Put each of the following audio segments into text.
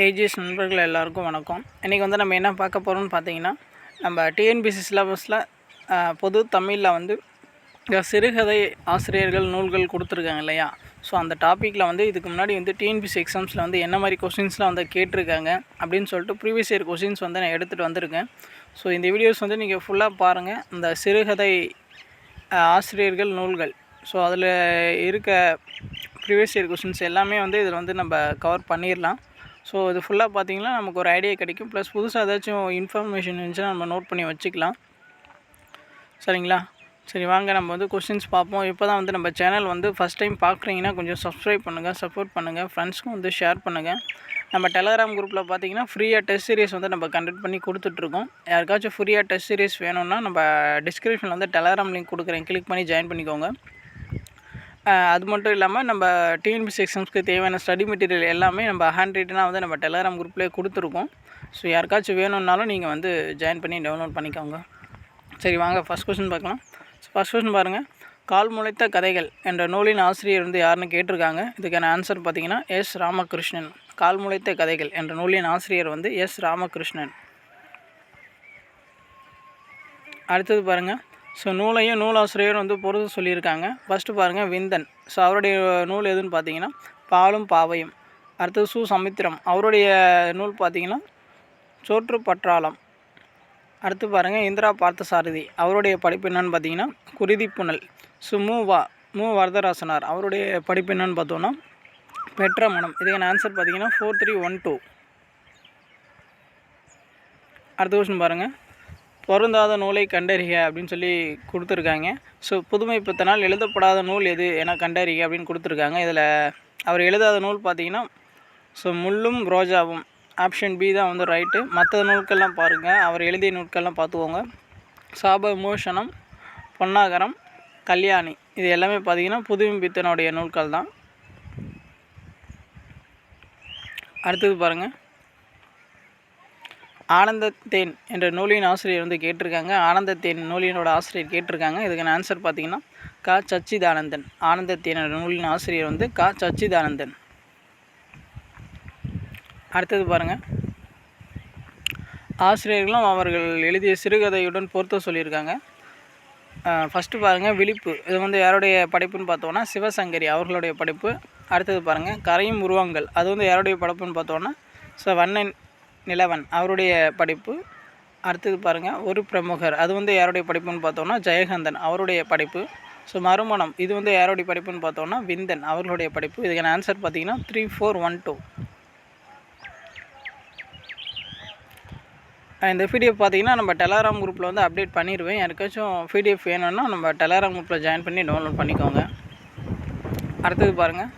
AGS நண்பர்கள் எல்லாருக்கும் வணக்கம். இன்றைக்கி வந்து நம்ம என்ன பார்க்க போகிறோம்னு பார்த்தீங்கன்னா நம்ம டிஎன்பிசி சிலபஸில் பொது தமிழில் வந்து சிறுகதை ஆசிரியர்கள் நூல்கள் கொடுத்துருக்காங்க இல்லையா? ஸோ அந்த டாப்பிக்கில் வந்து இதுக்கு முன்னாடி வந்து டிஎன்பிசி எக்ஸாம்ஸில் வந்து என்ன மாதிரி கொஷின்ஸ்லாம் வந்து கேட்டிருக்காங்க அப்படின்னு சொல்லிட்டு ப்ரீவியஸ் இயர் கொஷின்ஸ் வந்து நான் எடுத்துகிட்டு வந்திருக்கேன். ஸோ இந்த வீடியோஸ் வந்து நீங்கள் ஃபுல்லாக பாருங்கள் இந்த சிறுகதை ஆசிரியர்கள் நூல்கள். ஸோ அதில் இருக்க ப்ரீவியஸ் இயர் கொஷின்ஸ் எல்லாமே வந்து இதில் வந்து நம்ம கவர் பண்ணிடலாம். ஸோ இது ஃபுல்லாக பார்த்தீங்கன்னா நமக்கு ஒரு ஐடியா கிடைக்கும். ப்ளஸ் புதுசாக ஏதாச்சும் இன்ஃபர்மேஷன் இருந்துச்சுன்னா நம்ம நோட் பண்ணி வச்சுக்கலாம். சரிங்களா? சரி வாங்க நம்ம வந்து கொஷின்ஸ் பார்ப்போம். இப்போ தான் வந்து நம்ம சேனல் வந்து ஃபஸ்ட் டைம் பார்க்குறீங்கன்னா கொஞ்சம் சப்ஸ்கிரைப் பண்ணுங்கள் சப்போர்ட் பண்ணுங்கள் ஃப்ரெண்ட்ஸ்க்கும் வந்து ஷேர் பண்ணுங்கள் நம்ம டெலகிராம் குரூப்பில் பார்த்தீங்கன்னா ஃப்ரீயாக டெஸ்ட் சீரிஸ் வந்து நம்ம கண்டக்ட் பண்ணி கொடுத்துட்ருக்கோம். யாருக்காச்சும் ஃப்ரீயாக டெஸ்ட் சீரிஸ் வேணும்னா நம்ம டிஸ்கிரிப்ஷனில் வந்து டெலகிராம் லிங்க் கொடுக்குறேன். கிளிக் பண்ணி ஜாயின் பண்ணிக்கோங்க. அது மட்டும் இல்லாமல் நம்ம டிஎன்பிசி எக்ஸாம்ஸ்க்கு தேவையான ஸ்டடி மெட்டீரியல் எல்லாமே நம்ம ஹேண்ட் ரைட்டனாக வந்து நம்ம டெலகிராம் குரூப்லேயே கொடுத்துருக்கோம். ஸோ யாருக்காச்சும் வேணும்னாலும் நீங்கள் வந்து ஜாயின் பண்ணி டவுன்லோட் பண்ணிக்கோங்க. சரி வாங்க ஃபஸ்ட் கொஸ்டின் பார்க்கலாம். ஃபஸ்ட் கொஸ்டின் பாருங்கள் கால் முளைத்த கதைகள் என்ற நூலின் ஆசிரியர் வந்து யாருன்னு கேட்டிருக்காங்க. இதுக்கான ஆன்சர் பார்த்தீங்கன்னா எஸ் ராமகிருஷ்ணன். கால் முளைத்த கதைகள் என்ற நூலின் ஆசிரியர் வந்து எஸ் ராமகிருஷ்ணன். அடுத்தது பாருங்கள் ஸோ நூலையும் நூலாசிரியர் வந்து பொறுத்து சொல்லியிருக்காங்க. ஃபஸ்ட்டு பாருங்கள் விந்தன். ஸோ அவருடைய நூல் எதுன்னு பார்த்தீங்கன்னா பாலும் பாவையும். அடுத்தது சு சமுத்திரம். அவருடைய நூல் பார்த்தீங்கன்னா சோற்று பற்றாளம் அடுத்து பாருங்கள் இந்திரா பார்த்தசாரதி. அவருடைய படிப்பு என்னன்னு பார்த்தீங்கன்னா குருதி புனல். ஸோ மு வா மு வரதராசனார். அவருடைய படிப்பு என்னன்னு பார்த்தோன்னா பெற்ற மனம். இதுக்கான ஆன்சர் பார்த்தீங்கன்னா ஃபோர் த்ரீ ஒன் டூ அடுத்த கொஸ்டின் பாருங்கள் பொருந்தாத நூலை கண்டறிக அப்படின்னு சொல்லி கொடுத்துருக்காங்க. ஸோ புதுமை பித்தனால் எழுதப்படாத நூல் எது என கண்டறிக அப்படின்னு கொடுத்துருக்காங்க. இதில் அவர் எழுதாத நூல் பார்த்தீங்கன்னா ஸோ முள்ளும் ரோஜாவும். ஆப்ஷன் பி தான் வந்து ரைட்டு மற்ற நூல்கள்லாம் பாருங்கள் அவர் எழுதிய நூல்கள்லாம் பார்த்துக்கோங்க. சாப விமோசனம் பொன்னாகரம் கல்யாணி. இது எல்லாமே பார்த்தீங்கன்னா புதுமை பித்தனுடைய நூல்கள் தான் அடுத்தது பாருங்கள் ஆனந்தத்தேன் என்ற நூலின் ஆசிரியர் வந்து கேட்டிருக்காங்க. ஆனந்தத்தேன் நூலினோட ஆசிரியர் கேட்டிருக்காங்க. இதுக்கான ஆன்சர் பார்த்தீங்கன்னா கா. சச்சிதானந்தன். ஆனந்தத்தேன் என்ற நூலின் ஆசிரியர் வந்து கா. சச்சிதானந்தன். அடுத்தது பாருங்கள் ஆசிரியர்களும் அவர்கள் எழுதிய சிறுகதையுடன் பொருத்த சொல்லியிருக்காங்க. ஃபஸ்ட்டு பாருங்கள் விழிப்பு. இது வந்து யாருடைய படைப்புன்னு பார்த்தோன்னா சிவசங்கரி அவர்களுடைய படைப்பு. அடுத்தது பாருங்கள் கரையும் உருவங்கள். அது வந்து யாருடைய படைப்புன்னு பார்த்தோன்னா ஸோ வண்ணன் நிலவன் அவருடைய படைப்பு. அடுத்தது பாருங்கள் ஒரு பிரமுகர். அது வந்து யாருடைய படைப்புன்னு பார்த்தோன்னா ஜெயகாந்தன் அவருடைய படைப்பு. ஸோ மறுமணம் இது வந்து யாருடைய படைப்புன்னு பார்த்தோன்னா விந்தன் அவர்களுடைய படைப்பு. இதுக்கான ஆன்சர் பார்த்தீங்கன்னா த்ரீ ஃபோர் ஒன் டூ இந்த பிடிஎஃப் பார்த்தீங்கன்னா நம்ம டெலாராம் குரூப்பில் வந்து அப்டேட் பண்ணிடுவேன் யாருக்காச்சும் பிடிஎஃப் வேணும்னா நம்ம டெலாராம் குரூப்பில் ஜாயின் பண்ணி டவுன்லோட் பண்ணிக்கோங்க. அடுத்தது பாருங்கள்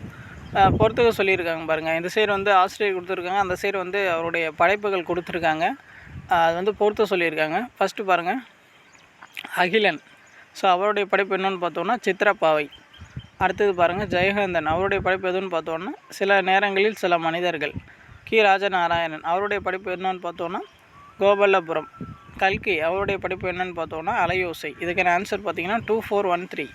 பொறுத்துக்க சொல்லியிருக்காங்க பாருங்கள் இந்த சைடு வந்து ஆசிரியர் கொடுத்துருக்காங்க. அந்த சைடு வந்து அவருடைய படைப்புகள் கொடுத்துருக்காங்க. அது வந்து பொறுத்த சொல்லியிருக்காங்க. ஃபஸ்ட்டு பாருங்கள் அகிலன். ஸோ அவருடைய படைப்பு என்னென்னு பார்த்தோன்னா சித்திரப்பாவை. அடுத்தது பாருங்கள் ஜெயகாந்தன். அவருடைய படைப்பு எதுன்னு பார்த்தோன்னா சில நேரங்களில் சில மனிதர்கள். கி. ராஜநாராயணன். அவருடைய படிப்பு என்னன்னு பார்த்தோன்னா கோபல்லபுரம். கல்கி. அவருடைய படிப்பு என்னன்னு பார்த்தோன்னா அலையோசை. இதுக்கான ஆன்சர் பார்த்தீங்கன்னா டூ ஃபோர் ஒன் த்ரீ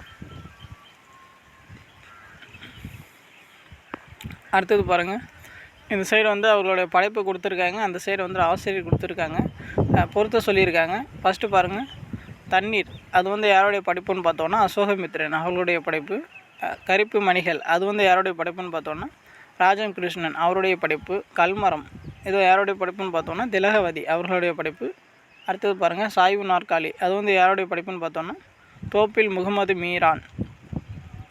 அடுத்தது பாருங்கள் இந்த சைடு வந்து அவர்களுடைய படைப்பு கொடுத்துருக்காங்க. அந்த சைடு வந்து ஆசிரியர் கொடுத்துருக்காங்க. பொறுத்த பொருத்த சொல்லியிருக்காங்க. ஃபஸ்ட்டு பாருங்கள் தண்ணீர். அது வந்து யாருடைய படைப்புன்னு பார்த்தோன்னா அசோகமித்ரன் அவர்களுடைய படைப்பு. கருப்பு கரிப்பு மணிகள். அது வந்து யாருடைய படைப்புன்னு பார்த்தோன்னா ராஜம் கிருஷ்ணன் அவருடைய படைப்பு. கல்மரம். இது யாருடைய படைப்புன்னு பார்த்தோன்னா திலகவதி அவர்களுடைய படைப்பு. அடுத்தது பாருங்கள் சாய்வு நாற்காலி. அது வந்து யாருடைய படைப்புன்னு பார்த்தோன்னா தோப்பில் முகமது மீரான்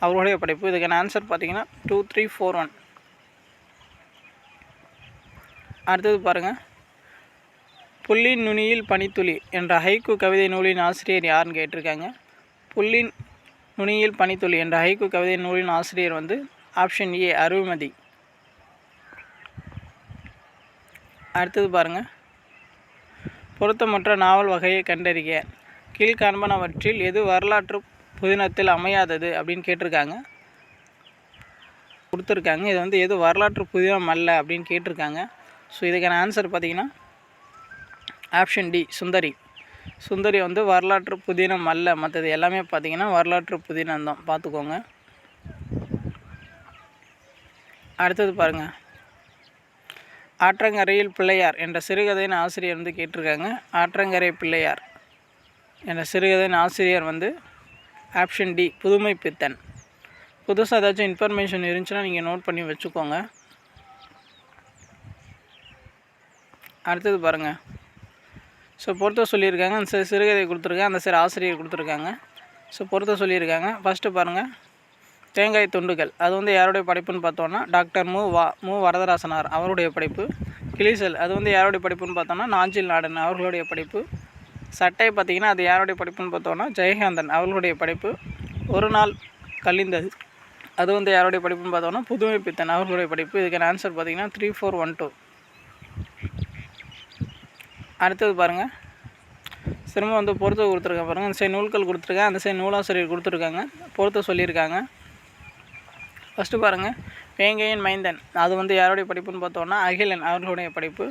அவருடைய படைப்பு. இதுக்கான ஆன்சர் பார்த்தீங்கன்னா டூ த்ரீ ஃபோர் ஒன் அடுத்தது பாருங்கள் புல்லின் நுனியில் பனித்துளி என்ற ஹைக்கு கவிதை நூலின் ஆசிரியர் யாருன்னு கேட்டிருக்காங்க. புல்லின் நுனியில் பனித்துளி என்ற ஹைக்கு கவிதை நூலின் ஆசிரியர் வந்து ஆப்ஷன் ஏ அருள்மதி. அடுத்தது பாருங்கள் பொருத்தமற்ற நாவல் வகையை கண்டறிக. கீழ்காண்பனவற்றில் எது வரலாற்று புதினத்தில் அமையாதது அப்படின்னு கேட்டிருக்காங்க. கொடுத்துருக்காங்க. இது வந்து எது வரலாற்று புதினம் அல்ல அப்படின்னு கேட்டிருக்காங்க. ஸோ இதுக்கான ஆன்சர் பார்த்தீங்கன்னா ஆப்ஷன் டி சுந்தரி. சுந்தரி வந்து வரலாற்று புதினம் அல்ல. மற்றது எல்லாமே பார்த்தீங்கன்னா வரலாற்று புதினம் தான். பார்த்துக்கோங்க. அடுத்தது பாருங்கள் ஆற்றங்கரையில் பிள்ளையார் என்ற சிறுகதையின் ஆசிரியர் வந்து கேட்டிருக்காங்க. ஆற்றங்கரை பிள்ளையார் என்ற சிறுகதையின் ஆசிரியர் வந்து ஆப்ஷன் டி புதுமை பித்தன் புதுசாக ஏதாச்சும் இன்ஃபர்மேஷன் இருந்துச்சுன்னா நீங்கள் நோட் பண்ணி வச்சுக்கோங்க. அடுத்தது பாருங்கள் ஸோ பொறுத்த சொல்லியிருக்காங்க. அந்த சி- சிறுகதை கொடுத்துருக்காங்க. அந்த சிறு ஆசிரியர் கொடுத்துருக்காங்க. ஸோ பொறுத்த சொல்லியிருக்காங்க. ஃபஸ்ட்டு பாருங்கள் தேங்காய் துண்டுகள். அது வந்து யாருடைய படைப்புன்னு பார்த்தோன்னா டாக்டர் மு. வா மு. வரதராசனார் அவருடைய படைப்பு. கிளிசல். அது வந்து யாருடைய படைப்புன்னு பார்த்தோன்னா நாஞ்சில் நாடன் அவர்களுடைய படைப்பு. சட்டை பார்த்திங்கன்னா அது யாருடைய படைப்புன்னு பார்த்தோன்னா ஜெயகாந்தன் அவர்களுடைய படைப்பு. ஒரு நாள் கழிந்தது. அது வந்து யாருடைய படைப்புன்னு பார்த்தோன்னா புதுமை பித்தன் அவர்களுடைய படைப்பு. இதுக்கான ஆன்சர் பார்த்தீங்கன்னா த்ரீ ஃபோர் ஒன் டூ அடுத்தது பாருங்கள் திரும்ப வந்து பொறுத்து கொடுத்துருக்கேன் பாருங்கள் அந்த சைடு நூல்கள் கொடுத்துருக்கேன் அந்த சைடு நூலாசிரியர் கொடுத்துருக்காங்க. பொறுத்த சொல்லியிருக்காங்க. ஃபஸ்ட்டு பாருங்கள் வேங்கையன் மைந்தன். அது வந்து யாருடைய படிப்புன்னு பார்த்தோன்னா அகிலன் அவர்களுடைய படிப்பு.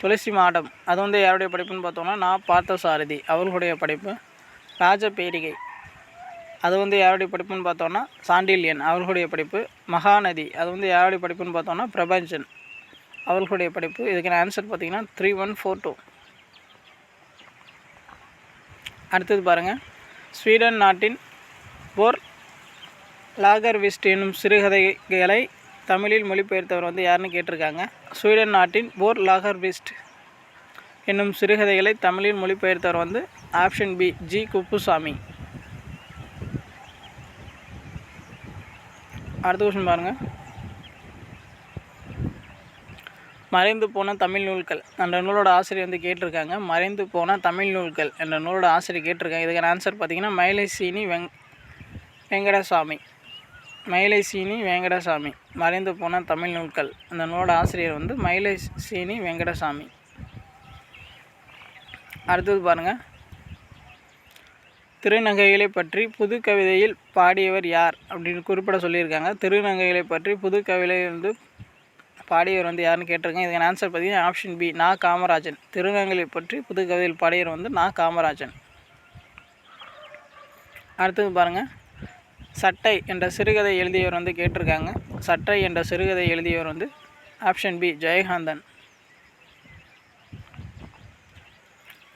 துளசி மாடம். அது வந்து யாருடைய படிப்புன்னு பார்த்தோன்னா நான் பார்த்த சாரதி அவர்களுடைய படிப்பு. ராஜபேரிகை அது வந்து யாருடைய படிப்புன்னு பார்த்தோன்னா சாண்டில்யன் அவர்களுடைய படிப்பு. மகாநதி. அது வந்து யாருடைய படிப்புன்னு பார்த்தோன்னா பிரபஞ்சன் அவர்களுடைய படிப்பு. இதுக்கான ஆன்சர் பார்த்திங்கன்னா த்ரீ ஒன் ஃபோர் டூ அடுத்தது பாருங்கள் ஸ்வீடன் நாட்டின் போர் லாகர்விஸ்ட் என்னும் சிறுகதைகளை தமிழில் மொழிபெயர்த்தவர் வந்து யாருன்னு கேட்டிருக்காங்க. ஸ்வீடன் நாட்டின் போர் லாகர்விஸ்ட் என்னும் சிறுகதைகளை தமிழில் மொழிபெயர்த்தவர் வந்து ஆப்ஷன் பி ஜி குப்புசாமி. அடுத்த கொஸ்டின் பாருங்கள் மறைந்து போன தமிழ் நூல்கள் என்ற நூலோட ஆசிரியர் வந்து கேட்டிருக்காங்க. மறைந்து போன தமிழ் நூல்கள் என்ற நூலோட ஆசிரியர் கேட்டிருக்காங்க. இதுக்கான ஆன்சர் பார்த்தீங்கன்னா மயிலைசீனி வெங் வெங்கடசாமி. மயிலைசீனி வெங்கடசாமி. மறைந்து போன தமிழ் நூல்கள் அந்த நூலோட ஆசிரியர் வந்து மயிலைசீனி வெங்கடசாமி. அடுத்தது பாருங்கள் திருநங்கைகளை பற்றி புது கவிதையில் பாடியவர் யார்? அப்படின்னு குறிப்பிட சொல்லியிருக்காங்க. திருநங்கைகளை பற்றி புது கவிதை வந்து பாடியவர் வந்து யாருன்னு கேட்டிருக்கேன். இதுக்கான ஆன்சர் பார்த்தீங்கன்னா ஆப்ஷன் பி நா காமராஜன். திருநங்கைகளை பற்றி புது கவிதையில் பாடியவர் வந்து நா காமராஜன். அடுத்தது பாருங்கள் சட்டை என்ற சிறுகதை எழுதியவர் வந்து கேட்டிருக்காங்க. சட்டை என்ற சிறுகதை எழுதியவர் வந்து ஆப்ஷன் பி ஜெயகாந்தன்.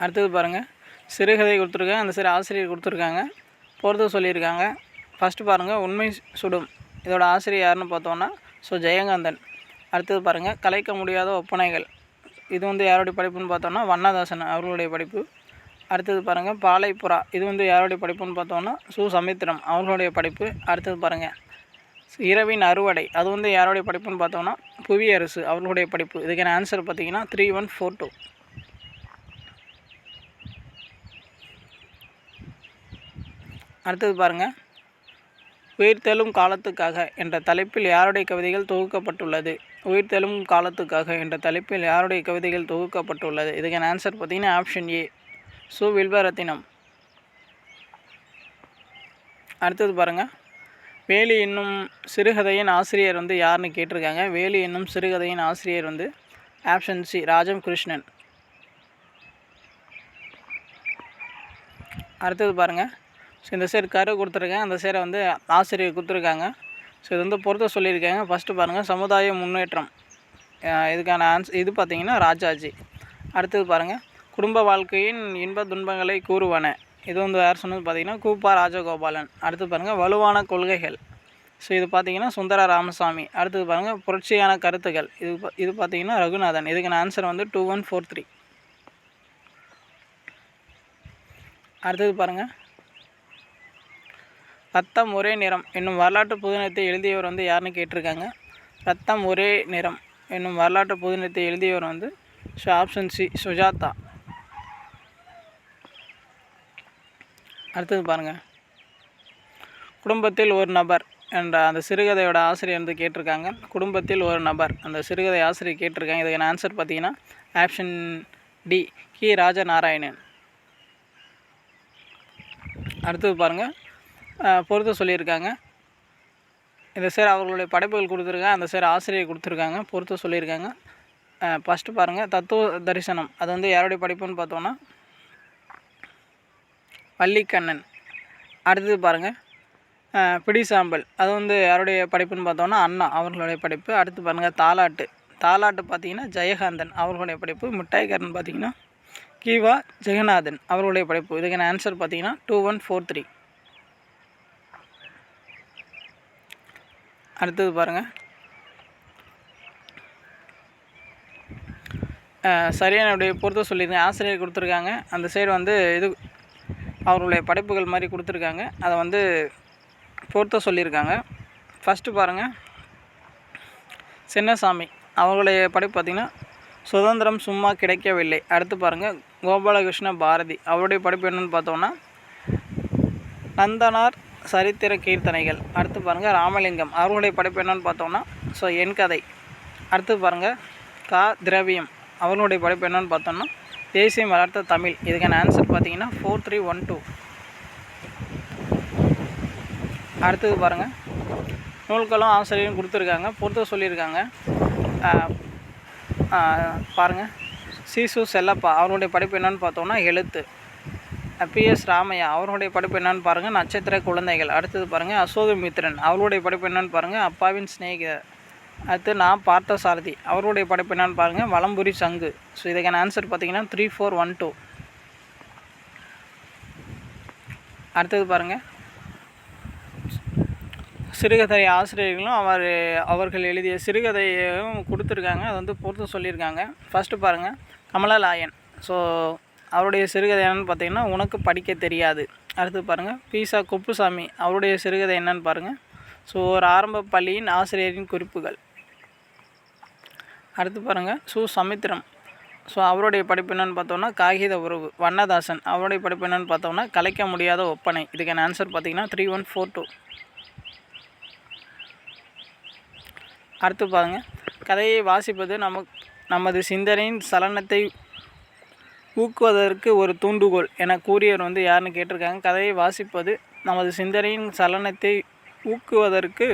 அடுத்தது பாருங்கள் சிறுகதை கொடுத்துருக்காங்க. அந்த சிறு ஆசிரியர் கொடுத்துருக்காங்க. போகிறது சொல்லியிருக்காங்க. ஃபஸ்ட்டு பாருங்கள் உண்மை சுடும். இதோட ஆசிரியர் யாருன்னு பார்த்தோன்னா ஸோ ஜெயகாந்தன். அடுத்தது பாருங்கள் கலைக்க முடியாத ஒப்பனைகள். இது வந்து யாருடைய படிப்புன்னு பார்த்தோன்னா வண்ணதாசன் அவர்களுடைய படிப்பு. அடுத்தது பாருங்கள் பாலைப்புறா. இது வந்து யாருடைய படிப்புன்னு பார்த்தோன்னா சுசமித்திரம் அவர்களுடைய படிப்பு. அடுத்தது பாருங்கள் இரவின் அறுவடை. அது வந்து யாருடைய படிப்புன்னு பார்த்தோன்னா புவியரசு அவர்களுடைய படிப்பு. இதுக்கான ஆன்சர் பார்த்தீங்கன்னா த்ரீ ஒன் ஃபோர் டூ அடுத்தது பாருங்கள் உயிர்த்தெழும் காலத்துக்காக என்ற தலைப்பில் யாருடைய கவிதைகள் தொகுக்கப்பட்டுள்ளது? உயிர்த்தெழும் காலத்துக்காக என்ற தலைப்பில் யாருடைய கவிதைகள் தொகுக்கப்பட்டுள்ளது? இதுக்கான ஆன்சர் பார்த்தீங்கன்னா ஆப்ஷன் ஏ சு. வில்வரத்தினம். அடுத்தது பாருங்கள் வேலி என்னும் சிறுகதையின் ஆசிரியர் வந்து யாருன்னு கேட்டிருக்காங்க. வேலி என்னும் சிறுகதையின் ஆசிரியர் வந்து ஆப்ஷன் சி ராஜம் கிருஷ்ணன் அடுத்தது பாருங்கள் ஸோ இந்த சைடு கரு கொடுத்துருக்கேன். அந்த சைடை வந்து ஆசிரியர் கொடுத்துருக்காங்க. ஸோ இது வந்து பொறுத்த சொல்லியிருக்காங்க. ஃபஸ்ட்டு பாருங்கள் சமுதாய முன்னேற்றம். இதுக்கான ஆன்ஸ் இது பார்த்தீங்கன்னா ராஜாஜி. அடுத்தது பாருங்கள் குடும்ப வாழ்க்கையின் இன்ப துன்பங்களை கூறுவன. இது வந்து யார் சொன்னது பார்த்தீங்கன்னா கூப்பா ராஜகோபாலன். அடுத்து பாருங்கள் வலுவான கொள்கைகள். ஸோ இது பார்த்தீங்கன்னா சுந்தர ராமசாமி. அடுத்தது பாருங்கள் புரட்சியான கருத்துக்கள் இது இது பார்த்தீங்கன்னா ரகுநாதன். இதுக்கான ஆன்சர் வந்து டூ ஒன் ஃபோர் த்ரீ அடுத்தது பாருங்கள் ரத்தம் ஒரே நிறம் என்னும் வரலாற்று புதினத்தை எழுதியவர் வந்து யாருன்னு கேட்டிருக்காங்க? ரத்தம் ஒரே நிறம் என்னும் வரலாற்று புதினத்தை எழுதியவர் வந்து ஸோ ஆப்ஷன் சி சுஜாதா. அடுத்தது பாருங்கள் குடும்பத்தில் ஒரு நபர் என்ற அந்த சிறுகதையோட ஆசிரியர் வந்து கேட்டிருக்காங்க. குடும்பத்தில் ஒரு நபர் அந்த சிறுகதை ஆசிரியர் கேட்டிருக்காங்க. இதுக்கான ஆன்சர் பார்த்தீங்கன்னா ஆப்ஷன் டி கி. ராஜநாராயணன். அடுத்தது பாருங்கள் பொறுத்து சொல்லியிருக்காங்க. இந்த சார் அவர்களுடைய படைப்புகள் கொடுத்துருக்காங்க. அந்த சார் ஆசிரியர் கொடுத்துருக்காங்க. பொறுத்து சொல்லியிருக்காங்க. ஃபஸ்ட்டு பாருங்கள் தத்துவ தரிசனம். அது வந்து யாருடைய படைப்புன்னு பார்த்தோன்னா வள்ளிக்கண்ணன். அடுத்தது பாருங்கள் பிடி சாம்பல் அது வந்து யாருடைய படைப்புன்னு பார்த்தோன்னா அண்ணா அவர்களுடைய படைப்பு. அடுத்து பாருங்கள் தாலாட்டு. தாலாட்டு பார்த்தீங்கன்னா ஜெயகாந்தன் அவர்களுடைய படைப்பு. மிட்டாய்க்காரன் பார்த்தீங்கன்னா கீவா ஜெகநாதன் அவர்களுடைய படைப்பு. இதுக்கான ஆன்சர் பார்த்தீங்கன்னா டூ ஒன் ஃபோர் த்ரீ அடுத்தது பாருங்கள் சரியான அப்படியே பொறுத்த சொல்லியிருக்கேன். ஆசிரியர் கொடுத்துருக்காங்க. அந்த சைடு வந்து இது அவர்களுடைய படைப்புகள் மாதிரி கொடுத்துருக்காங்க. அதை வந்து பொறுத்த சொல்லியிருக்காங்க. ஃபஸ்ட்டு பாருங்கள் சின்னசாமி அவர்களுடைய படைப்பு பார்த்திங்கன்னா சுதந்திரம் சும்மா கிடைக்கவில்லை. அடுத்து பாருங்கள் கோபாலகிருஷ்ண பாரதி அவருடைய படைப்பு என்னென்னு பார்த்தோன்னா நந்தனார் சரித்திர கீர்த்தனைகள். அடுத்து பாருங்கள் ராமலிங்கம். அவர்களுடைய படைப்பு என்னென்னு பார்த்தோன்னா ஸோ என் கதை. அடுத்து பாருங்கள் கா திரவியம். அவர்களுடைய படைப்பு என்னென்னு பார்த்தோன்னா தேசியம் வளர்த்த தமிழ். இதுக்கான ஆன்சர் பார்த்தீங்கன்னா ஃபோர் த்ரீ ஒன் டூ அடுத்தது பாருங்கள் நூல்களும் ஆசிரியரும் கொடுத்துருக்காங்க பொறுத்த சொல்லியிருக்காங்க. பாருங்கள் சீசு செல்லப்பா. அவருடைய படிப்பு என்னென்னு பார்த்தோன்னா எழுத்து. பிஎஸ் ராமையா அவருடைய படிப்பு என்னென்னு பாருங்கள் நட்சத்திர குழந்தைகள். அடுத்தது பாருங்கள் அசோகமித்ரன் அவருடைய படிப்பு என்னென்னு பாருங்கள் அப்பாவின் ஸ்நேகிதர் அடுத்து நான் பார்த்த சாரதி அவருடைய படைப்பு என்னென்னு பாருங்கள் வலம்புரி சங்கு. ஸோ இதுக்கான ஆன்சர் பார்த்தீங்கன்னா த்ரீ ஃபோர் ஒன் டூ அடுத்தது பாருங்கள் சிறுகதை ஆசிரியர்களும் அவர் அவர்கள் எழுதிய சிறுகதையும் கொடுத்துருக்காங்க. அதை வந்து பொறுத்து சொல்லியிருக்காங்க. ஃபஸ்ட்டு பாருங்கள் கமலலாயன் ஸோ அவருடைய சிறுகதை என்னென்னு பார்த்தீங்கன்னா உனக்கு படிக்க தெரியாது. அடுத்து பாருங்கள் பீசா குப்புசாமி அவருடைய சிறுகதை என்னென்னு பாருங்கள் ஸோ ஒரு ஆரம்ப பள்ளியின் ஆசிரியரின் குறிப்புகள். அடுத்து பாருங்கள் சு. சமித்திரம். ஸோ அவருடைய படிப்பு என்னென்னு பார்த்தோம்னா காகித உறவு வண்ணதாசன். அவருடைய படிப்பு என்னென்னு பார்த்தோம்னா கலைக்க முடியாத ஒப்பனை. இதுக்கான ஆன்சர் பார்த்தீங்கன்னா த்ரீ ஒன் ஃபோர் டூ அடுத்து பாருங்கள் கதையை வாசிப்பது நமக்கு நமது சிந்தனையின் சலனத்தை ஊக்குவதற்கு ஒரு தூண்டுகோல் என கூறியவர் வந்து யாருன்னு கேட்டிருக்காங்க. கதையை வாசிப்பது நமது சிந்தனையின் சலனத்தை ஊக்குவதற்கு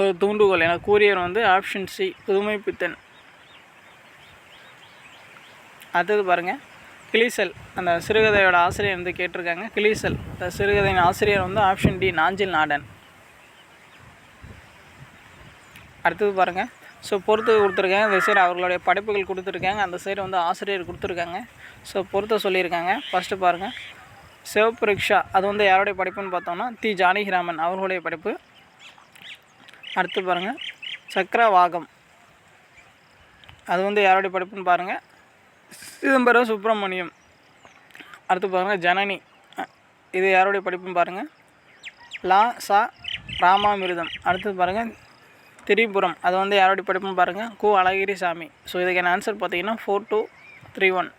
ஒரு தூண்டுகோல் என கூறியவர் வந்து ஆப்ஷன் சி புதுமைப்பித்தன் அடுத்தது பாருங்கள் கிளிசல் அந்த சிறுகதையோட ஆசிரியர் வந்து கேட்டிருக்காங்க. கிளிசல் இந்த சிறுகதையின் ஆசிரியர் வந்து ஆப்ஷன் டி நாஞ்சில் நாடன். அடுத்தது பாருங்கள் ஸோ பொறுத்து கொடுத்துருக்காங்க. இந்த சைடு அவர்களுடைய படைப்புகள் கொடுத்துருக்காங்க. அந்த சைடு வந்து ஆசிரியர் கொடுத்துருக்காங்க. ஸோ பொறுத்த சொல்லியிருக்காங்க. ஃபஸ்ட்டு பாருங்கள் சிவப்பு ரிக்ஷா அது வந்து யாருடைய படைப்புன்னு பார்த்தோம்னா தி. ஜானகிராமன் அவர்களுடைய படைப்பு. அடுத்து பாருங்கள் சக்கரவாகம் அது வந்து யாருடைய படைப்புன்னு பாருங்கள் சிதம்பரம் சுப்பிரமணியம். அடுத்து பாருங்கள் ஜனனி இது யாருடைய படிப்புன்னு பாருங்கள் லா. சா. ராமாமிருதம். அடுத்து பாருங்கள் திரிபுரம். அது வந்து யாரோடைய படிப்புன்னு பாருங்கள் கு. அழகிரி சாமி. ஸோ இதுக்கான ஆன்சர் பார்த்தீங்கன்னா ஃபோர் டூ த்ரீ ஒன்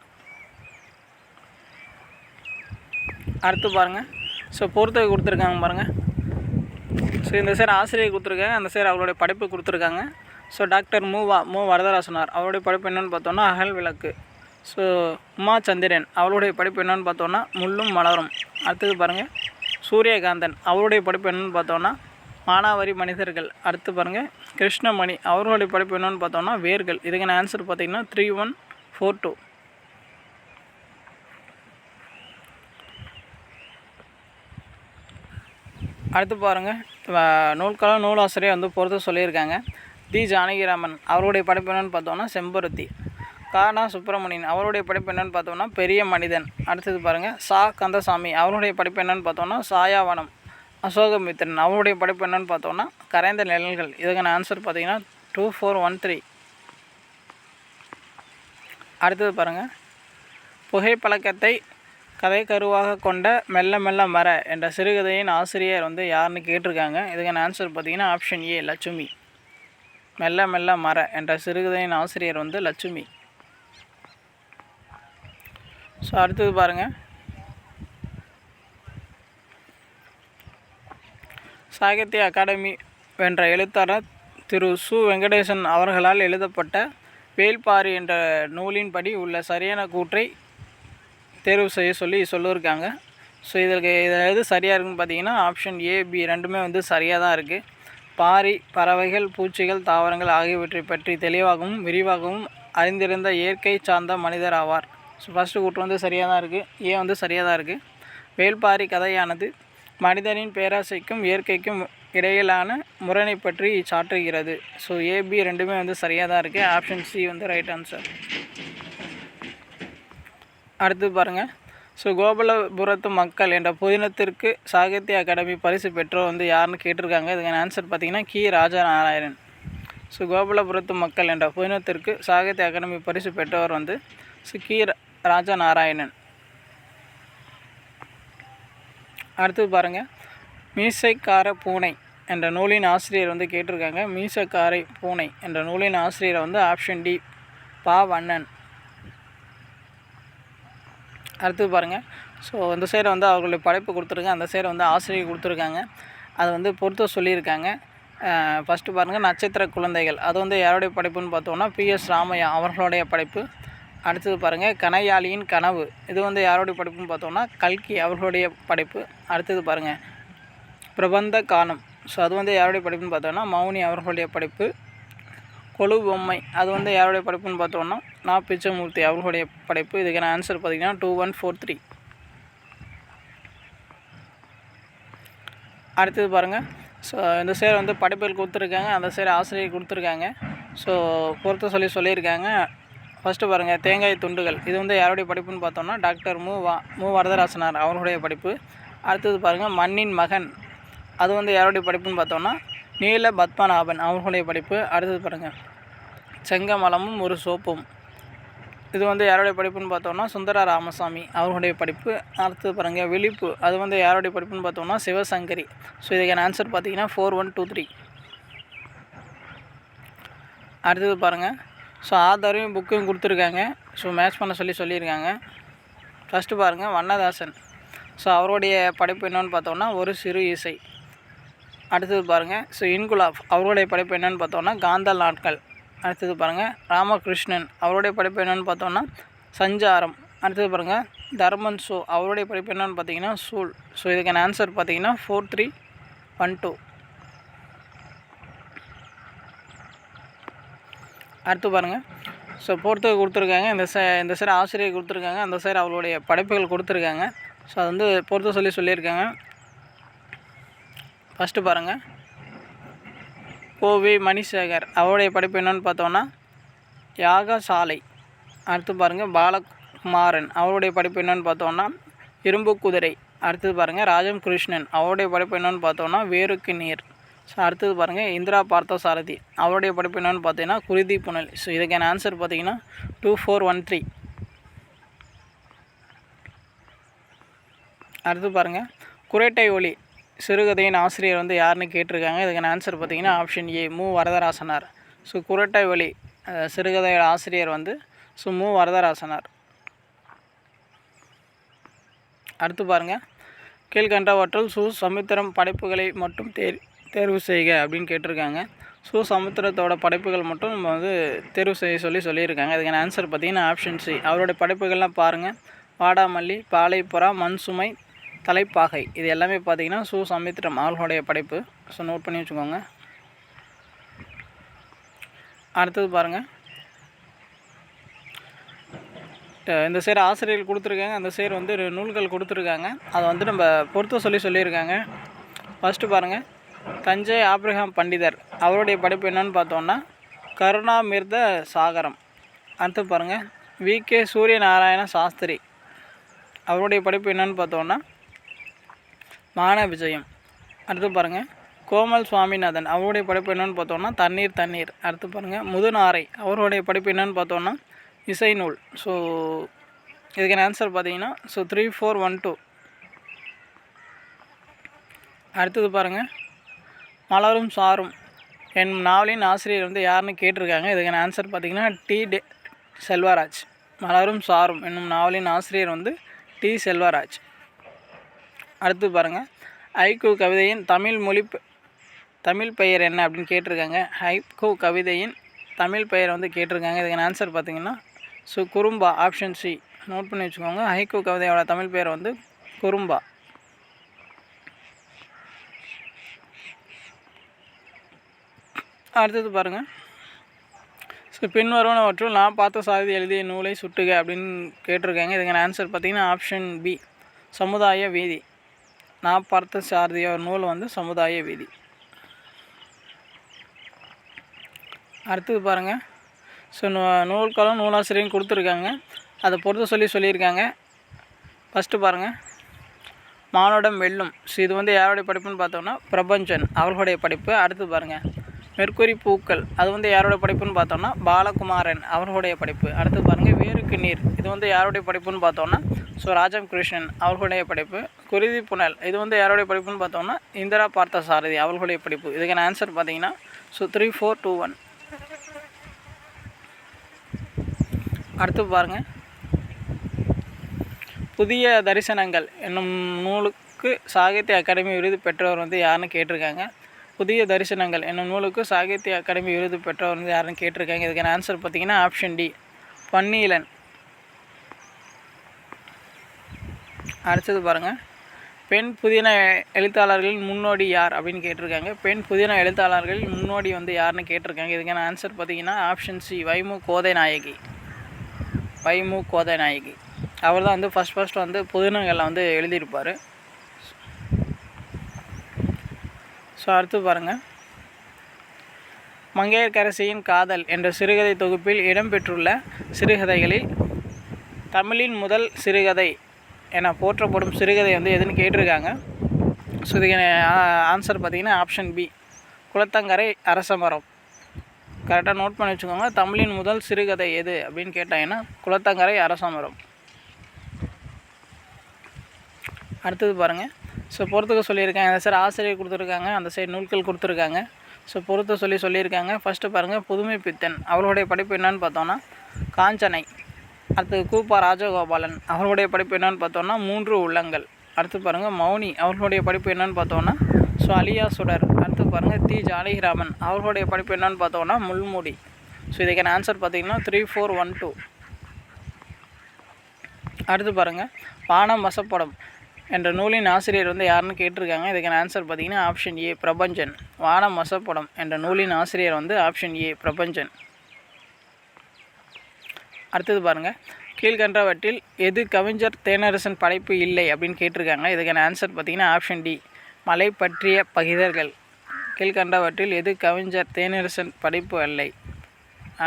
அடுத்து பாருங்கள் ஸோ பொறுத்தவை கொடுத்துருக்காங்க பாருங்கள் ஸோ இந்த சார் ஆசிரியர் கொடுத்துருக்காங்க. அந்த சார் அவருடைய படிப்பு கொடுத்துருக்காங்க. ஸோ டாக்டர் மூவா மு. வரதராசனார். அவருடைய படிப்பு என்னென்னு பார்த்தோன்னா அகல் விளக்கு. ஸோ உமா சந்திரன் அவருடைய படிப்பு என்னென்னு பார்த்தோன்னா முள்ளும் மலரும். அடுத்தது பாருங்கள் சூரியகாந்தன். அவருடைய படிப்பு என்னென்னு பார்த்தோன்னா மானாவாரி மனிதர்கள். அடுத்து பாருங்கள் கிருஷ்ணமணி. அவர்களுடைய படிப்பு என்னென்னு பார்த்தோம்னா வேர்கள். இதுக்கான ஆன்சர் பார்த்தீங்கன்னா த்ரீ ஒன் ஃபோர் டூ அடுத்து பாருங்கள் நூல்களம் நூலாசிரியர் வந்து பொறுத்து சொல்லியிருக்காங்க. தி. ஜானகிராமன். அவருடைய படைப்பு என்னென்னு பார்த்தோம்னா செம்பருத்தி. கானா சுப்பிரமணியன். அவருடைய படைப்பு என்னென்னு பார்த்தோம்னா பெரிய மனிதன். அடுத்தது பாருங்கள் சா. கந்தசாமி. அவருடைய படிப்பு என்னென்னு பார்த்தோம்னா சாயாவனம். அசோகமித்திரன். அவருடைய படைப்பு என்னென்னு பார்த்தோன்னா கரைந்த நிழல்கள். இதுக்கான ஆன்சர் பார்த்தீங்கன்னா டூ ஃபோர் ஒன் த்ரீ அடுத்தது பாருங்கள் புகைப்பழக்கத்தை கதை கருவாக கொண்ட மெல்ல மெல்ல மர என்ற சிறுகதையின் ஆசிரியர் வந்து யாருன்னு கேட்டிருக்காங்க. இதுக்கான ஆன்சர் பார்த்தீங்கன்னா ஆப்ஷன் ஏ லட்சுமி. மெல்ல மெல்ல மர என்ற சிறுகதையின் ஆசிரியர் வந்து லட்சுமி. ஸோ அடுத்தது பாருங்கள் சாகித்ய அகாடமி வென்ற எழுத்தாளர் திரு சு. வெங்கடேசன் அவர்களால் எழுதப்பட்ட வேல்பாரி என்ற நூலின்படி உள்ள சரியான கூற்றை தேர்வு செய்ய சொல்லி சொல்லியிருக்காங்க. ஸோ இதற்கு இதில் எது சரியாக இருக்குன்னு பார்த்தீங்கன்னா ஆப்ஷன் ஏ பி ரெண்டுமே வந்து சரியாக தான் இருக்குது பாரி பறவைகள் பூச்சிகள் தாவரங்கள் ஆகியவற்றை பற்றி தெளிவாகவும் விரிவாகவும் அறிந்திருந்த இயற்கை சார்ந்த மனிதர் ஆவார். ஸோ ஃபஸ்ட்டு கூற்று வந்து சரியாக தான் இருக்குது ஏ வந்து சரியாக தான் இருக்குது வேல்பாரி கதையானது மனிதனின் பேராசைக்கும் இயற்கைக்கும் இடையிலான முரணை பற்றி சாற்றுகிறது. ஸோ ஏபி ரெண்டுமே வந்து சரியாக தான் இருக்குது ஆப்ஷன் சி வந்து ரைட் ஆன்சர் அடுத்து பாருங்கள் ஸோ கோபாலபுரத்து மக்கள் என்ற புதினத்திற்கு சாகித்ய அகாடமி பரிசு பெற்றோர் வந்து யாருன்னு கேட்டிருக்காங்க. இதுக்கான ஆன்சர் பார்த்தீங்கன்னா கி. ராஜநாராயணன். ஸோ கோபாலபுரத்து மக்கள் என்ற புதினத்திற்கு சாகித்ய அகாடமி பரிசு பெற்றவர் வந்து ஸோ கி. ராஜநாராயணன். அடுத்து பாருங்கள் மீசைக்கார பூனை என்ற நூலின் ஆசிரியர் வந்து கேட்டிருக்காங்க. மீசக்காரை பூனை என்ற நூலின் ஆசிரியரை வந்து ஆப்ஷன் டி பா வண்ணன் அடுத்து பாருங்கள் ஸோ இந்த சைடு வந்து அவர்களுடைய படைப்பு கொடுத்துருக்காங்க. அந்த சைடு வந்து ஆசிரியர் கொடுத்துருக்காங்க. அதை வந்து பொறுத்த சொல்லியிருக்காங்க. ஃபஸ்ட்டு பாருங்கள் நட்சத்திர குழந்தைகள். அது வந்து யாருடைய படைப்புன்னு பார்த்தோன்னா பிஎஸ் ராமையா அவர்களுடைய படைப்பு. அடுத்தது பாருங்கள் கனையாளியின் கனவு. இது வந்து யாருடைய படைப்புன்னு பார்த்தோன்னா கல்கி அவர்களுடைய படைப்பு. அடுத்தது பாருங்கள் பிரபந்த கானம். ஸோ அது வந்து யாருடைய படைப்புன்னு பார்த்தோன்னா மௌனி அவர்களுடைய படைப்பு. கொழு பொம்மை. அது வந்து யாருடைய படைப்புன்னு பார்த்தோன்னா நா. பிச்சமூர்த்தி அவர்களுடைய படைப்பு. இதுக்கான ஆன்சர் பார்த்திங்கன்னா டூ ஒன் ஃபோர் த்ரீ அடுத்தது பாருங்கள் ஸோ இந்த சேர் வந்து படைப்புகள் கொடுத்துருக்காங்க. அந்த சேர் ஆசிரியர் கொடுத்துருக்காங்க. ஸோ பொறுத்த சொல்லி சொல்லியிருக்காங்க. ஃபஸ்ட்டு பாருங்கள் தேங்காய் துண்டுகள். இது வந்து யாருடைய படிப்புன்னு பார்த்தோம்னா டாக்டர் மு. வா மு. வரதராசனார் அவர்களுடைய படிப்பு. அடுத்தது பாருங்கள் மண்ணின் மகன். அது வந்து யாருடைய படிப்புன்னு பார்த்தோம்னா நீல பத்மநாபன் அவர்களுடைய படிப்பு. அடுத்தது பாருங்கள் செங்கமலமும் ஒரு சோப்பும். இது வந்து யாருடைய படிப்புன்னு பார்த்தோம்னா சுந்தர ராமசாமி அவர்களுடைய படிப்பு. அடுத்தது பாருங்கள் விழிப்பு. அது வந்து யாருடைய படிப்புன்னு பார்த்தோம்னா சிவசங்கரி. ஸோ இதுக்கான ஆன்சர் பார்த்தீங்கன்னா ஃபோர் ஒன் டூ த்ரீ அடுத்தது பாருங்கள் ஸோ ஆதாரையும் புக்கையும் கொடுத்துருக்காங்க. ஸோ மேட்ச் பண்ண சொல்லி சொல்லியிருக்காங்க. ஃபஸ்ட்டு பாருங்கள் வண்ணதாசன். ஸோ அவருடைய படைப்பு என்னென்னு பார்த்தோன்னா ஒரு சிறு இசை. அடுத்தது பாருங்கள் ஸோ இன்குலாப். அவருடைய படைப்பு என்னென்னு பார்த்தோன்னா காந்தல் நாட்கள். அடுத்தது பாருங்கள் ராமகிருஷ்ணன். அவருடைய படைப்பு என்னென்னு பார்த்தோன்னா சஞ்சாரம். அடுத்தது பாருங்கள் தர்மன் ஷோ அவருடைய படைப்பு என்னென்னு பார்த்தீங்கன்னா சூல் ஸோ இதுக்கான ஆன்சர் பார்த்தீங்கன்னா ஃபோர் த்ரீ ஒன் டூ அடுத்து பாருங்கள் ஸோ பொறுத்து கொடுத்துருக்காங்க. இந்த சை இந்த சைடு ஆசிரியர் கொடுத்துருக்காங்க. அந்த சைடு அவளுடைய படைப்புகள் கொடுத்துருக்காங்க. ஸோ அது வந்து பொறுத்து சொல்லி சொல்லியிருக்காங்க. ஃபஸ்ட்டு பாருங்கள் கோவி மணிசேகர். அவருடைய படைப்பு என்னென்னு பார்த்தோன்னா யாகசாலை. அடுத்து பாருங்கள் பாலகுமாரன். அவருடைய படைப்பு என்னென்னு பார்த்தோன்னா இரும்பு குதிரை. அடுத்தது பாருங்கள் ராஜம் கிருஷ்ணன். அவருடைய படைப்பு என்னென்னு பார்த்தோன்னா வேருக்கு நீர். ஸோ அடுத்தது பாருங்கள் இந்திரா பார்த்தசாரதி. அவருடைய படிப்பு என்னென்னு பார்த்தீங்கன்னா குருதி புனல். ஸோ இதுக்கான ஆன்சர் பார்த்தீங்கன்னா டூ ஃபோர் ஒன் த்ரீ அடுத்து பாருங்கள் குரேட்டை ஒளி. சிறுகதையின் ஆசிரியர் வந்து யாருன்னு கேட்டிருக்காங்க. இதுக்கான ஆன்சர் பார்த்தீங்கன்னா option A M. Varadarasanar. So குரட்டை ஒளி சிறுகதையோட ஆசிரியர் வந்து ஸோ மு. வரதராசனார். அடுத்து பாருங்கள் கீழ்கண்டவற்றுள் சு சமுத்திரம் படைப்புகளை மட்டும் தேர் தேர்வு செய்க அப்படின்னு கேட்டிருக்காங்க. ஸோ சமுத்திரத்தோட படைப்புகள் மட்டும் நம்ம வந்து தேர்வு செய்ய சொல்லி சொல்லியிருக்காங்க. அதுக்கான ஆன்சர் பார்த்தீங்கன்னா ஆப்ஷன் சி அவருடைய படைப்புகள்லாம் பாருங்கள் வாடாமல்லி பாலைப்புறா மண் சுமை தலைப்பாகை. இது எல்லாமே பார்த்தீங்கன்னா சு சமுத்திரம் அவர்களுடைய படைப்பு. ஸோ நோட் பண்ணி வச்சுக்கோங்க. அடுத்தது பாருங்கள் இந்த சேர் ஆசிரியர்கள் கொடுத்துருக்காங்க. அந்த சேர் வந்து நூல்கள் கொடுத்துருக்காங்க. அதை வந்து நம்ம பொறுத்த சொல்லி சொல்லியிருக்காங்க. ஃபஸ்ட்டு பாருங்கள் தஞ்சை ஆப்ரஹாம் பண்டிதர் அவருடைய படிப்பு என்னன்னு பார்த்தோன்னா கருணாமிர்த சாகரம். அடுத்து பாருங்கள் வி. கே. சூரியநாராயண சாஸ்திரி. அவருடைய படிப்பு என்னன்னு பார்த்தோன்னா மான விஜயம் அடுத்து பாருங்கள் கோமல் சுவாமிநாதன் அவருடைய படிப்பு என்னென்னு பார்த்தோன்னா தண்ணீர் தண்ணீர். அடுத்து பாருங்கள் முதுநாரை அவருடைய படிப்பு என்னென்னு பார்த்தோன்னா இசை நூல். ஸோ இதுக்கான ஆன்சர் பார்த்தீங்கன்னா so three four one two அடுத்தது பாருங்கள் மலரும் சாரும். என் நாவலின் ஆசிரியர் வந்து யாருன்னு கேட்டிருக்காங்க. இதுக்கான ஆன்சர் பார்த்திங்கன்னா டி டே செல்வராஜ். மலரும் சாரும் என்னும் நாவலின் ஆசிரியர் வந்து டி செல்வராஜ். அடுத்து பாருங்கள் ஐக்கு கவிதையின் தமிழ் மொழி தமிழ் பெயர் என்ன அப்படின்னு கேட்டிருக்காங்க. ஹைகோ கவிதையின் தமிழ் பெயர் வந்து கேட்டிருக்காங்க. இதுக்கான ஆன்சர் பார்த்திங்கன்னா ஸோ குறும்பா ஆப்ஷன் சி நோட் பண்ணி வச்சுக்கோங்க. ஹைகோ கவிதையோட தமிழ் பெயர் வந்து குறும்பா. அடுத்தது பாருங்கள் ஸோ பின்வருவனவற்றுள் நான் பார்த்த சாதி எழுதிய நூலை சுட்டுக அப்படின்னு கேட்டிருக்காங்க. இதுக்கான ஆன்சர் பார்த்திங்கன்னா ஆப்ஷன் பி சமுதாய வீதி. நான் பார்த்த சாரதிய நூல் வந்து சமுதாய வீதி. அடுத்தது பாருங்கள் ஸோ நூல்களும் நூலாசிரியரும் கொடுத்துருக்காங்க. அதை பொறுத்து சொல்லி சொல்லியிருக்காங்க. ஃபஸ்ட்டு பாருங்கள் மானோடம் வெல்லும். ஸோ இது வந்து யாருடைய படிப்புன்னு பார்த்தோம்னா பிரபஞ்சன் அவர்களுடைய படிப்பு. அடுத்து பாருங்கள் மெர்க்குரி பூக்கள். அது வந்து யாரோட படைப்புன்னு பார்த்தோம்னா பாலகுமாரன் அவர்களுடைய படைப்பு. அடுத்து பாருங்கள் வேருக்கு நீர். இது வந்து யாருடைய படைப்புன்னு பார்த்தோம்னா ஸோ ராஜம் கிருஷ்ணன் அவர்களுடைய படைப்பு. குருதி புனல் இது வந்து யாருடைய படைப்புன்னு பார்த்தோம்னா இந்திரா பார்த்த சாரதி அவர்களுடைய படைப்பு. இதுக்கான ஆன்சர் பார்த்தீங்கன்னா so three four two one அடுத்து பாருங்கள் புதிய தரிசனங்கள் என்னும் நூலுக்கு சாகித்ய அகாடமி விருது பெற்றவர் வந்து யாருன்னு கேட்டிருக்காங்க. புதிய தரிசனங்கள் என்னும் நூலுக்கு சாகித்ய அகாடமி விருது பெற்றவர் வந்து யாருன்னு கேட்டிருக்காங்க. இதுக்கான ஆன்சர் பார்த்தீங்கன்னா ஆப்ஷன் டி பன்னீலன். அடுத்தது பாருங்கள் பெண் புதின எழுத்தாளர்களின் முன்னோடி யார் அப்படின்னு கேட்டிருக்காங்க. பெண் புதின எழுத்தாளர்களின் முன்னோடி வந்து யாருன்னு கேட்டிருக்காங்க. இதுக்கான ஆன்சர் பார்த்தீங்கன்னா ஆப்ஷன் சி வைமு கோதை நாயகி வைமு கோதை நாயகி அவர் தான் வந்து ஃபஸ்ட் ஃபஸ்ட் வந்து புதினங்களில் வந்து எழுதியிருப்பார். ஸோ அடுத்து பாருங்கள் மங்கையர்கரசியின் காதல் என்ற சிறுகதை தொகுப்பில் இடம்பெற்றுள்ள சிறுகதைகளில் தமிழின் முதல் சிறுகதை என போற்றப்படும் சிறுகதை வந்து எதுன்னு கேட்டிருக்காங்க. ஸோ இதுக்கு ஆன்சர் பார்த்தீங்கன்னா ஆப்ஷன் பி குளத்தங்கரை அரச மரம் கரெக்டாக நோட் பண்ணி வச்சுக்கோங்க. தமிழின் முதல் சிறுகதை எது அப்படின்னு கேட்டாங்கன்னா குளத்தங்கரை அரச மரம் அடுத்தது பாருங்கள் ஸோ பொறுத்துக்க சொல்லியிருக்காங்க அந்த சைடு ஆசிரியர் கொடுத்துருக்காங்க. அந்த சைடு நூல்கள் கொடுத்துருக்காங்க. ஸோ பொறுத்த சொல்லி சொல்லியிருக்காங்க. ஃபஸ்ட்டு பாருங்கள் புதுமை பித்தன் அவர்களுடைய படிப்பு என்னன்னு பார்த்தோன்னா காஞ்சனை. அடுத்து கூப்பா ராஜகோபாலன். அவர்களுடைய படிப்பு என்னன்னு பார்த்தோன்னா மூன்று உள்ளங்கள். அடுத்து பாருங்கள் மௌனி. அவர்களுடைய படிப்பு என்னன்னு பார்த்தோன்னா ஸோ அலியா சுடர். அடுத்து பாருங்கள் தி ஜானகிராமன். அவர்களுடைய படிப்பு என்னன்னு பார்த்தோன்னா முள்மூடி. ஸோ இதுக்கான ஆன்சர் பார்த்தீங்கன்னா த்ரீ ஃபோர் ஒன் டூ அடுத்து பாருங்கள் பானம் வசப்படம். என்ற நூலின் ஆசிரியர் வந்து யாருன்னு கேட்டிருக்காங்க. இதுக்கான ஆன்சர் பார்த்தீங்கன்னா ஆப்ஷன் ஏ பிரபஞ்சன். வானம் வசப்படம் என்ற நூலின் ஆசிரியர் வந்து ஆப்ஷன் ஏ பிரபஞ்சன். அடுத்தது பாருங்கள் கீழ்கன்றவற்றில் எது கவிஞர் தேனரசன் படைப்பு இல்லை அப்படின்னு கேட்டிருக்காங்க. இதுக்கான ஆன்சர் பார்த்தீங்கன்னா ஆப்ஷன் டி மலை பற்றிய பகிதர்கள். கீழ்கண்டவற்றில் எது கவிஞர் தேனரசன் படைப்பு இல்லை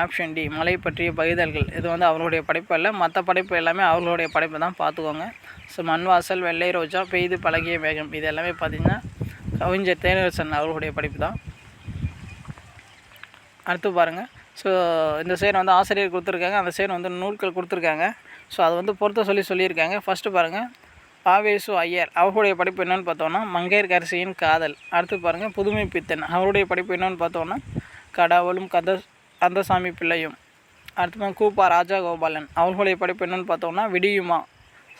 ஆப்ஷன் டி மலை பற்றிய பகிதல்கள் இது வந்து அவர்களுடைய படைப்பு அல்ல மற்ற படைப்பு எல்லாமே அவர்களுடைய படைப்பு தான் பார்த்துக்கோங்க. ஸோ மண்வாசல் வெள்ளை ரோஜா பெய்து பழகிய மேகம் இது எல்லாமே பார்த்திங்கன்னா கவிஞர் தேனரசன் அவர்களுடைய படிப்பு தான். அடுத்து பாருங்கள் ஸோ இந்த சைடு வந்து ஆசிரியர் கொடுத்துருக்காங்க. அந்த சைடு வந்து நூல்கள் கொடுத்துருக்காங்க. ஸோ அதை வந்து பொறுத்த சொல்லி சொல்லியிருக்காங்க. ஃபஸ்ட்டு பாருங்கள் பாவேசு ஐயர் அவருடைய படிப்பு என்னென்னு பார்த்தோன்னா மங்கையர்கரசியின் காதல். அடுத்து பாருங்கள் புதுமை பித்தன் அவருடைய படிப்பு என்னென்னு பார்த்தோன்னா கடவுளும் கத கந்தசாமி பிள்ளையும். அடுத்து கூப்பா ராஜா கோபாலன் அவர்களுடைய படிப்பு என்னென்னு பார்த்தோம்னா விடியுமா.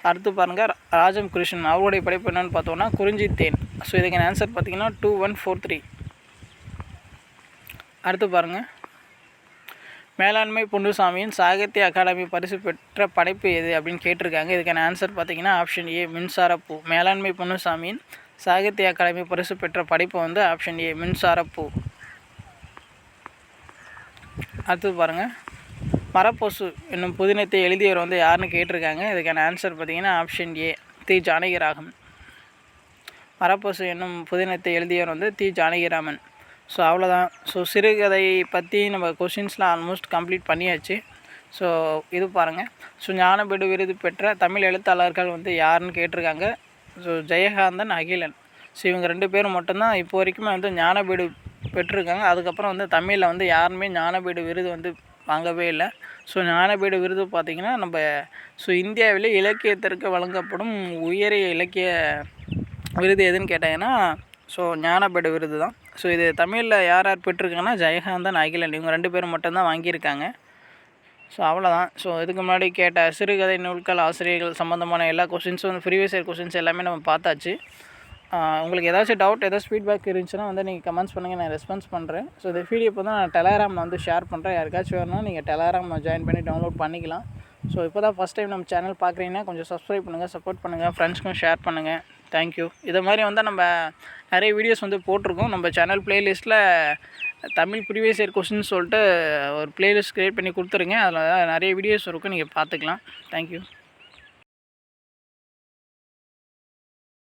அடுத்து பாருங்கள் ராஜம் கிருஷ்ணன். அவருடைய படைப்பு என்னென்னு பார்த்தோம்னா குறிஞ்சி தேன் ஸோ இதுக்கான ஆன்சர் பார்த்தீங்கன்னா டூ ஒன் ஃபோர் த்ரீ அடுத்து பாருங்கள் மேலாண்மை பொன்னுசாமியின் சாகித்ய அகாடமி பரிசு பெற்ற படைப்பு எது அப்படின்னு கேட்டிருக்காங்க. இதுக்கான ஆன்சர் பார்த்தீங்கன்னா ஆப்ஷன் ஏ மின்சாரப்பூ மேலாண்மை பொன்னுசாமியின் சாகித்ய அகாடமி பரிசு பெற்ற படைப்பு வந்து ஆப்ஷன் ஏ மின்சாரப்பூ அடுத்தது பாருங்கள் மரப்பொசு என்னும் புதினத்தை எழுதியவர் வந்து யாருன்னு கேட்டிருக்காங்க. இதுக்கான ஆன்சர் பார்த்தீங்கன்னா ஆப்ஷன் ஏ தி ஜானகிராகன் மரப்பொசு என்னும் புதினத்தை எழுதியவர் வந்து தி ஜானகிராமன். ஸோ அவ்வளோதான் ஸோ சிறுகதையை பற்றி நம்ம கொஷின்ஸ்லாம் ஆல்மோஸ்ட் கம்ப்ளீட் பண்ணியாச்சு. ஸோ இது பாருங்கள் ஸோ ஞானபீடு விருது பெற்ற தமிழ் எழுத்தாளர்கள் வந்து யாருன்னு கேட்டிருக்காங்க. ஸோ ஜெயகாந்தன் அகிலன். ஸோ இவங்க ரெண்டு பேரும் மட்டும்தான் இப்போ வரைக்குமே வந்து ஞானபீடு பெற்றிருக்காங்க. அதுக்கப்புறம் வந்து தமிழில் வந்து யாருமே ஞானபீடு விருது வந்து வாங்கவே இல்லை. ஸோ ஞானபீடு விருது பார்த்திங்கன்னா நம்ம ஸோ இந்தியாவிலே இலக்கியத்திற்கு வழங்கப்படும் உயரிய இலக்கிய விருது எதுன்னு கேட்டாங்கன்னா ஸோ ஞானபீடு விருது தான். ஸோ இது தமிழில் யார் யார் பெற்றிருக்காங்கன்னா ஜெயகாந்தன் அகிலன் இவங்க ரெண்டு பேரும் மட்டும்தான் வாங்கியிருக்காங்க. ஸோ அவ்வளோதான் ஸோ இதுக்கு முன்னாடி கேட்ட சிறுகதை நூல்கள் ஆசிரியர்கள் சம்மந்தமான எல்லா கொஷின்ஸும் வந்து ப்ரீவியஸ் இயர் கொஷின்ஸ் எல்லாமே நம்ம பார்த்தாச்சு. உங்களுக்கு ஏதாச்சும் டவுட் ஏதாச்சும் ஃபீட்பேக் இருந்துச்சுன்னா வந்து நீங்கள் கமெண்ட்ஸ் பண்ணுங்கள் நான் ரெஸ்பான்ஸ் பண்ணுறேன் ஸோ இந்த வீடியோ இப்போ தான் நான் டெலகிராமில் வந்து ஷேர் பண்ணுறேன் யாருக்காச்சும் வேணும்னா நீங்கள் டெலகிராமில் ஜாயின் பண்ணி டவுன்லோட் பண்ணிக்கலாம். ஸோ இப்போ தான் ஃபஸ்ட் டைம் நம்ம சேனல் பார்க்குறீங்கன்னா கொஞ்சம் சப்ஸ்கிரைப் பண்ணுங்கள் சப்போர்ட் பண்ணுங்கள் ஃப்ரெண்ட்ஸ்க்கும் ஷேர் பண்ணுங்கள் தேங்க்யூ இதை மாதிரி வந்து நம்ம நிறைய வீடியோஸ் வந்து போட்டிருக்கோம். நம்ம சேனல் ப்ளேலிஸ்ட்டில் தமிழ் ப்ரீவியஸ் இயர் கொஸ்டின் சொல்லிட்டு ஒரு ப்ளேலிஸ்ட் க்ரியேட் பண்ணி கொடுத்துருங்க. அதில் நிறைய வீடியோஸ் இருக்கும் நீங்கள் பார்த்துக்கலாம். தேங்க்யூ